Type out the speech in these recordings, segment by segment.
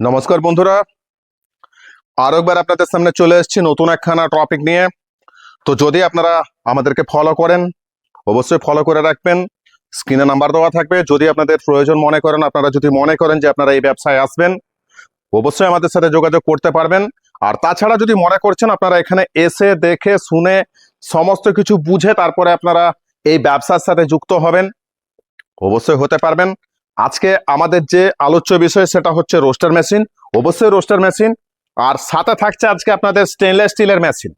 নমস্কার বন্ধুরা। আরও একবার আপনাদের সামনে চলে এসেছি নতুন একখানা টপিক নিয়ে। তো যদি আপনারা আমাদেরকে ফলো করেন, অবশ্যই ফলো করে রাখবেন। স্ক্রিনে নাম্বার দেওয়া থাকবে। যদি আপনাদের প্রয়োজন মনে করেন, আপনারা যদি মনে করেন যে আপনারা এই ব্যবসায় আসবেন, অবশ্যই আমাদের সাথে যোগাযোগ করতে পারবেন। আর তাছাড়া যদি মনে করছেন, আপনারা এখানে এসে দেখে, শুনে সমস্ত কিছু বুঝে তারপরে আপনারা এই ব্যবসার সাথে যুক্ত হবেন, অবশ্যই হতে পারবেন। আজকে আমাদের যে আলোচ্য বিষয় সেটা হচ্ছে রোস্টার মেশিন, অবশ্যই রোস্টার মেশিন। আর সাথে থাকছে আজকে আপনাদের স্টেনলেস স্টিলের মেশিন।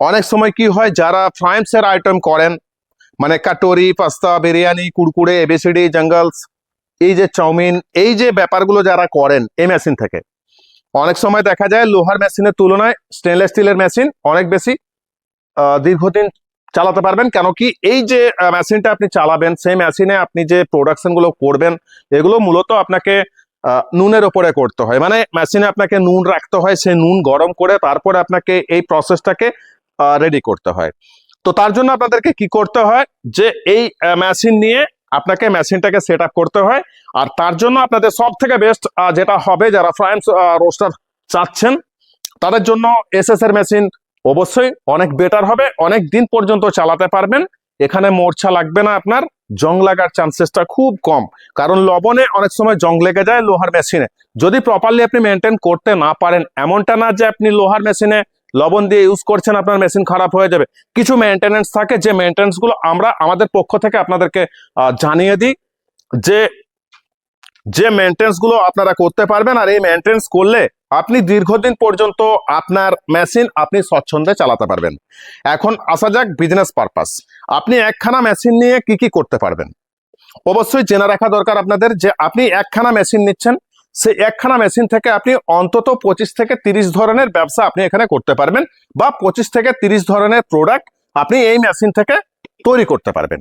অনেক সময় কি হয়, যারা ফ্রাইমসের আইটেম করেন মানে কাটোরি, pasta, biryani, Kurkure ABCD jungles এই যে চাউমিন, এই যে ব্যাপারগুলো যারা করেন এই মেশিন থেকে, অনেক সময় দেখা যায় লোহার মেশিনের তুলনায় স্টেনলেস স্টিলের মেশিন অনেক বেশি দীর্ঘদিন চালাতে পারবেন। কেন কি এই যে মেশিনটা আপনি চালাবেন, সেই মেশিনে আপনি যে প্রোডাকশনগুলো করবেন, এগুলো মূলত আপনাকে নুনের ওপরে করতে হয়। মানে মেশিনে আপনাকে নুন রাখতে হয়, সেই নুন গরম করে তারপরে আপনাকে এই প্রসেসটাকে রেডি করতে হয়। তো তার জন্য আপনাদেরকে কি করতে হয় যে, এই মেশিন নিয়ে আপনাকে মেশিনটাকে সেট করতে হয়। আর তার জন্য আপনাদের সব থেকে বেস্ট যেটা হবে, যারা ফ্রাইমস রোস্টার চাচ্ছেন, তাদের জন্য এসএস এর মেশিন অবশ্যই অনেক বেটার হবে, অনেক দিন পর্যন্ত চালাতে পারবেন। এখানে মোর্ছা লাগবে না আপনার, জং লাগার চান্সেসটা খুব কম। কারণ লবণে অনেক সময় জং লেগে যায় লোহার মেশিনে যদি প্রপারলি আপনি মেনটেন করতে না পারেন, এমনটা না যে আপনি লোহার মেশিনে লবণ দিয়ে ইউজ করছেন, আপনার মেশিন খারাপ হয়ে যাবে। কিছু মেনটেনেন্স থাকে, যে মেনটেন্সগুলো আমরা আমাদের পক্ষ থেকে আপনাদেরকে জানিয়ে দিই যে যে মেনটেন্সগুলো আপনারা করতে পারবেন আর এই মেনটেন্স করলে আপনি দীর্ঘদিন পর্যন্ত আপনার মেশিন আপনি স্বচ্ছন্দে চালাতে পারবেন। এখন আসা যাক বিজনেস পারপাস আপনি একখানা মেশিন নিয়ে কি কি করতে পারবেন? অবশ্যই জেনে রাখা দরকার আপনাদের যে আপনি একখানা মেশিন নিচ্ছেন, সেই একখানা মেশিন থেকে আপনি অন্তত পঁচিশ থেকে তিরিশ ধরনের ব্যবসা আপনি এখানে করতে পারবেন বা পঁচিশ থেকে তিরিশ ধরনের প্রোডাক্ট আপনি এই মেশিন থেকে তৈরি করতে পারবেন।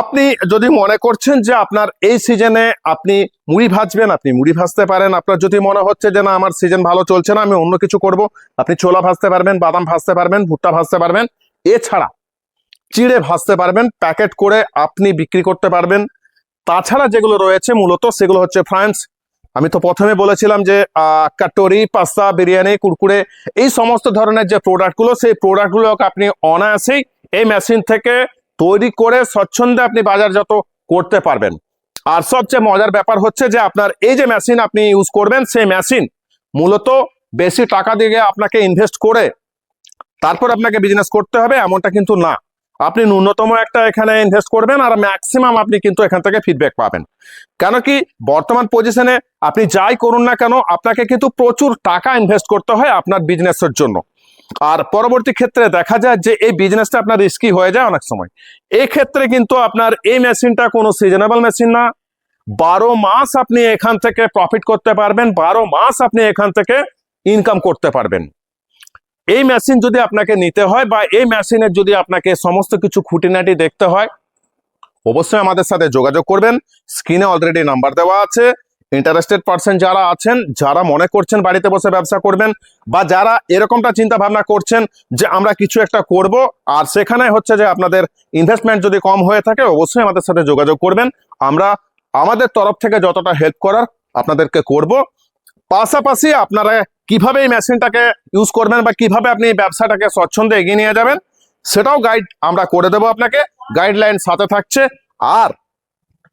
আপনি যদি মনে করছেন যে আপনার এই সিজনে আপনি মুড়ি ভাজবেন, আপনি মুড়ি ভাজতে পারেন। আপনার যদি মনে হচ্ছে যে না, আমার সিজন ভালো চলছে না, আমি অন্য কিছু করব, আপনি ছোলা ভাজতে পারবেন, বাদাম ভাজতে পারবেন, ভুট্টা ভাজতে পারবেন, এছাড়া চিড়ে ভাজতে পারবেন, প্যাকেট করে আপনি বিক্রি করতে পারবেন। তাছাড়া যেগুলো রয়েছে মূলত, সেগুলো হচ্ছে ফ্রান্স আমি তো প্রথমে বলেছিলাম যে কাটোরি, পাস্তা, বিরিয়ানি, কুরকুরে, এই সমস্ত ধরনের যে প্রোডাক্টগুলো সেই প্রোডাক্টগুলোকে আপনি অনায়াসেই এই মেশিন থেকে তৈরি করে স্বচ্ছন্দে আপনি বাজারজাত করতে পারবেন। আর সবচেয়ে মজার ব্যাপার হচ্ছে যে আপনার এই যে মেশিন আপনি ইউজ করবেন, সেই মেশিন মূলত বেশি টাকা দিয়ে আপনাকে ইনভেস্ট করে তারপর আপনাকে বিজনেস করতে হবে, এমনটা কিন্তু না। আপনি ন্যূনতম একটা এখানে ইনভেস্ট করবেন আর ম্যাক্সিমাম আপনি কিন্তু এখান থেকে ফিডব্যাক পাবেন। কেন কি বর্তমান পজিশনে আপনি যাই করুন না কেন, আপনাকে কিন্তু প্রচুর টাকা ইনভেস্ট করতে হয় আপনার বিজনেসের জন্য। আর পরবর্তী ক্ষেত্রে দেখা যায় যে এই বিজনেসটা আপনার রিস্কি হয়ে যায় অনেক সময়। এই ক্ষেত্রে কিন্তু আপনার এই মেশিনটা কোনো সিজনেবল মেশিন না। বারো মাস আপনি এখান থেকে প্রফিট করতে পারবেন, বারো মাস আপনি এখান থেকে ইনকাম করতে পারবেন। এই মেশিন যদি আপনাকে নিতে হয় বা এই মেশিনের যদি আপনাকে সমস্ত কিছু খুঁটিনাটি দেখতে হয়, অবশ্যই আমাদের সাথে যোগাযোগ করবেন। স্ক্রিনে অলরেডি নাম্বার দেওয়া আছে। ইন্টারেস্টেড পার্সন যারা আছেন, যারা মনে করছেন বাড়িতে বসে ব্যবসা করবেন বা যারা এরকমটা চিন্তা ভাবনা করছেন যে আমরা কিছু একটা করব, আর সেখানে হচ্ছে যে আপনাদের ইনভেস্টমেন্ট যদি কম হয়ে থাকে, অবশ্যই আমাদের সাথে যোগাযোগ করবেন। আমরা আমাদের তরফ থেকে যতটা হেল্প করার আপনাদেরকে করব। পাশাপাশি আপনারা কীভাবে এই মেশিনটাকে ইউজ করবেন বা কীভাবে আপনি ব্যবসাটাকে স্বচ্ছন্দে এগিয়ে নিয়ে যাবেন, সেটাও গাইড আমরা করে দেবো আপনাকে। গাইডলাইন সাথে থাকছে। আর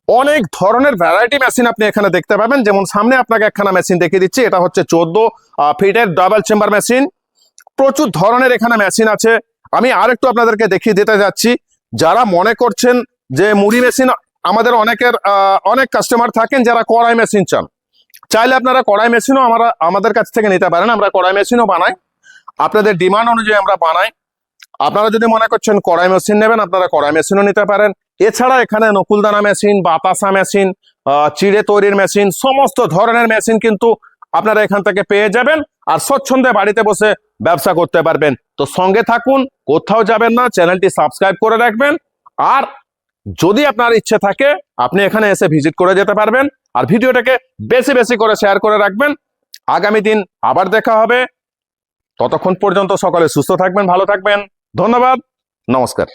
অনেক ধরনের ভ্যারাইটি মেশিন আপনি এখানে দেখতে পাবেন। যেমন সামনে আপনাকে একখানা মেশিন দেখিয়ে দিচ্ছি, এটা হচ্ছে চোদ্দ ফিটের ডাবল চেম্বার মেশিন প্রচুর ধরনের এখানে মেশিন আছে। আমি আরেকটু আপনাদেরকে দেখিয়ে দিতে যাচ্ছি। যারা মনে করছেন যে মুড়ি মেশিন আমাদের অনেকের অনেক কাস্টমার থাকেন যারা কড়াই মেশিন চান। চাইলে আপনারা কড়াই মেশিনও আমরা, আমাদের কাছ থেকে নিতে পারেন। আমরা কড়াই মেশিনও বানাই। আপনাদের ডিমান্ড অনুযায়ী আমরা বানাই। আপনারা যদি মনে করছেন কড়াই মেশিন নেবেন, আপনারা কড়াই মেশিনও নিতে পারেন। এছাড়া এখানে নকুলদানা মেশিন বাতাসা মেশিন চিড়ে তৈরির মেশিন সমস্ত ধরনের মেশিন কিন্তু আপনারা এখান থেকে পেয়ে যাবেন আর স্বচ্ছন্দে বাড়িতে বসে ব্যবসা করতে পারবেন। তো সঙ্গে থাকুন, কোথাও যাবেন না, চ্যানেলটি সাবস্ক্রাইব করে রাখবেন। আর যদি আপনার ইচ্ছে থাকে, আপনি এখানে এসে ভিজিট করে যেতে পারবেন আর ভিডিওটাকে বেশি বেশি করে শেয়ার করে রাখবেন। আগামী দিন আবার দেখা হবে। ততক্ষণ পর্যন্ত সকলে সুস্থ থাকবেন, ভালো থাকবেন। ধন্যবাদ নমস্কার